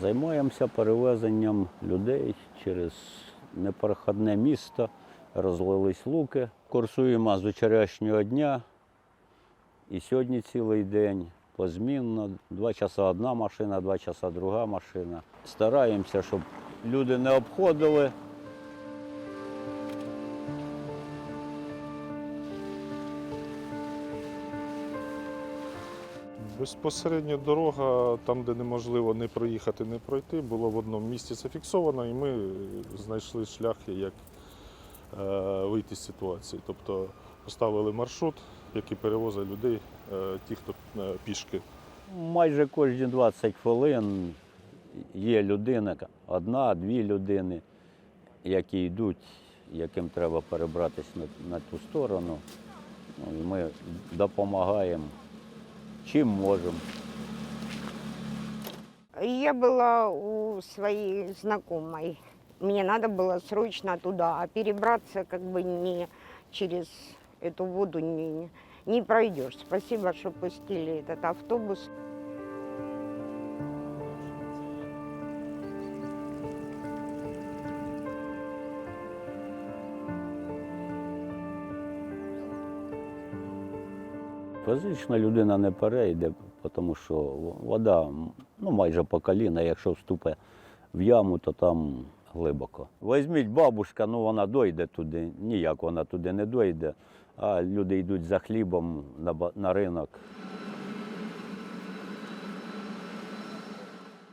Займаємося перевезенням людей через непроходне місто, розлились луки. Курсуємо з вчорашнього дня і сьогодні цілий день. Позмінно, два часа одна машина, два часа друга машина. Стараємося, щоб люди не обходили. Безпосередньо дорога, там, де неможливо не проїхати, не пройти, було в одному місці зафіксовано, і ми знайшли шляхи, як е, вийти з ситуації. Тобто поставили маршрут, який перевозить людей, е, ті, хто е, пішки. Майже кожні 20 хвилин є людина, одна-дві людини, які йдуть, яким треба перебратися на, на ту сторону. Ну, ми допомагаємо чим можемо. Я была у своей знакомой. Мне надо было срочно туда, а перебраться как бы не через эту воду не, не пройдешь. Спасибо, что пустили этот автобус. Фізично людина не перейде, тому що вода ну, майже по коліна, якщо вступить в яму, то там глибоко. Візьміть бабушка, ну вона дойде туди, ніяк вона туди не дойде, а люди йдуть за хлібом на, ринок.